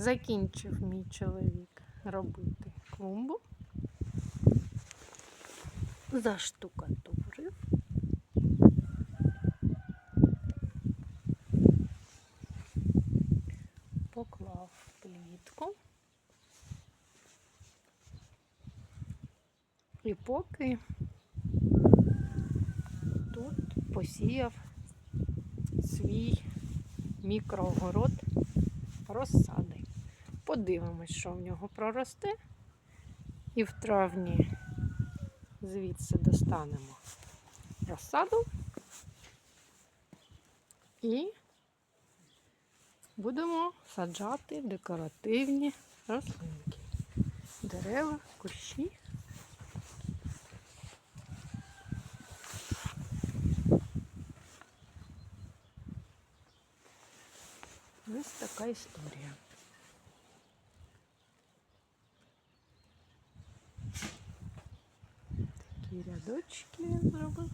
Закінчив мій чоловік робити клумбу. Заштукатурив. Поклав плітку. І поки тут посіяв свій мікроогород розсади. Подивимось, що в нього проросте. І в травні звідси достанемо розсаду і будемо саджати декоративні рослинки. Дерева, кущі. Ось така історія. Такі рядочки зробив.